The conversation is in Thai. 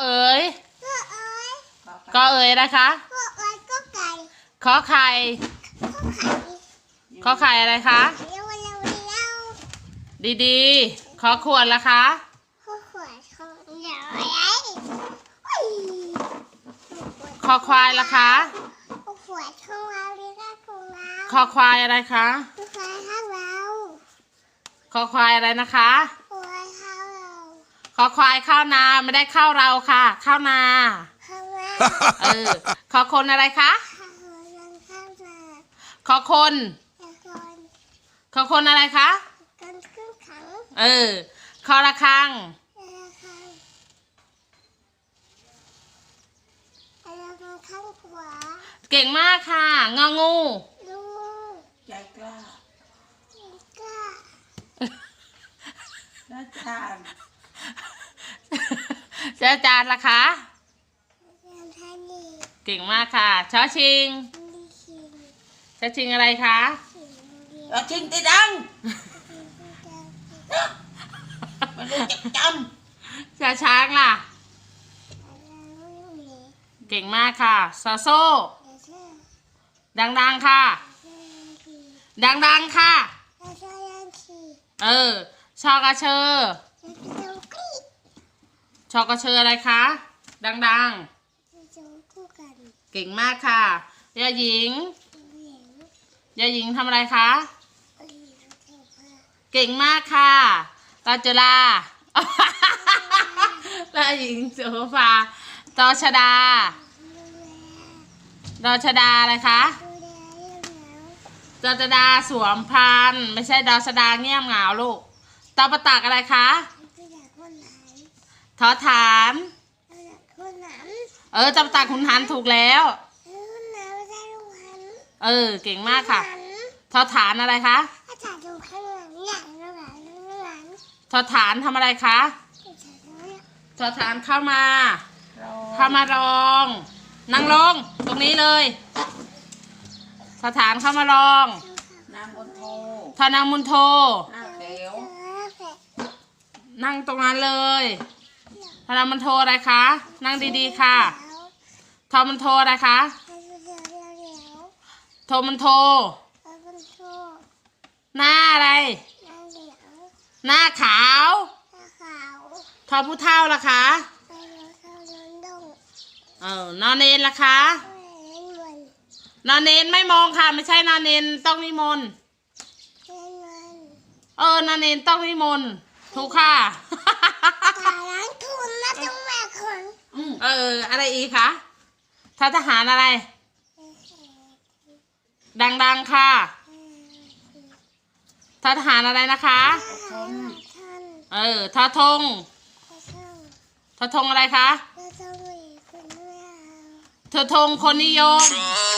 เอ๋ยก็เอ้ยก็เอ๋ยนะคะก็เอ้ยก็ไก่ขอไข่ก็ไข่ขอไข่อะไรคะเร็วเร็วเร็วดีๆ ขอขวดละคะก็ขวดของเดี๋ยวไอ้อุ้ยขอควายละคะก็ขวดของเราดีค่ะของเราขอควายอะไรคะก็ขวดของเราขอควายอะไรนะคะ ขวดของเรา ข อควายเข้านาไม่ได้เข้าเราค่ะเข้านาข้างล่างเออ ขอคนอะไรคะข้างล่างข้างล่างขอคนแล้วก็ขอคนอะไรคะกันขึ้นขังเออขอระฆังแล้วก็แล้วก็ข้างขวาเก่งมากค่ะ งองูลูกใจกล้าก็น่าทาน เจ้าจานละคะเรียนท่านี่เก่งมากค่ะชอชิงดีคิงชอชิงอะไรคะคิงเรียนเราทิ้งติดังเรียนมันรู้จักจชอช้างล่ะอะไรไม่มีเก่งมากค่ะซอโซ่เดี๋ยวเชื่อดังๆค่ะเชื่อยังทีดังๆค่ะเดี๋ยวเชื่อยังทีเออ ชอกระเชอ เดี๋ยวจะดูกรีด ชอกระเชออะไรคะ ดังเดี๋ยวจะคู่กันๆ เก่งมากค่ะยาหญิงเหลียงยาหญิงทำอะไรคะ เหลียงเทพาเก่งมากค่ะตอจุฬายาหญิงโซฟาตอชดาดูแลดอชดาอะไรคะ ดูแลเรื่องแล้วดอชดาสวมพันธุ์ไม่ใช่ดอชดาเงียบเหงาลูกตอประตักอะไรคะดูแลคนไหน ทอฐานดูแลคนไหนเออตอประตักขุนหันถูกแล้วคนไหนไม่ใช่ลูกหันเออ เก่งมากค่ะหันทอฐานอะไรคะถ้าจ่าดูข้างหลังใหญ่ลูกหลานลูกหลานทอฐานทำอะไรคะถ้าจ่าดูเนี่ยทอฐานเข้ามาำเราเข้ามารอง นั่งลงตรงนี้เลยทอฐานเข้ามารองนางบนโททอนางมุนโท หน้าเขียวเจอแผลนั่งตรงนั้นเลย ทอนางมุนโทอะไรคะ นั่งดีๆค่ะ ทอมันโทอะไรคะ โทมันโทแล้วมันโชว์หน้าอะไรนั่งเดี๋ยวหน้าขาว ทอผู้เท่าล่ะคะ เออนอนเนนล่ะคะไม่เนอนนอนเนนไม่มองค่ะ ไม่ใช่นอนเนนต้องนิมนต์เนนเออนอนเนนต้องนิมนต์ถูกค่ะ ตาล้างทุนนะต้องแม่คน อืม เออ อะไรอีกคะททหารอะไร ดังๆค่ะททหารอะไรนะคะท่านท่านเออทอทงท่านทอทงอะไรคะเราต้องมีคนไม่เอาทอทงคนนิยม Try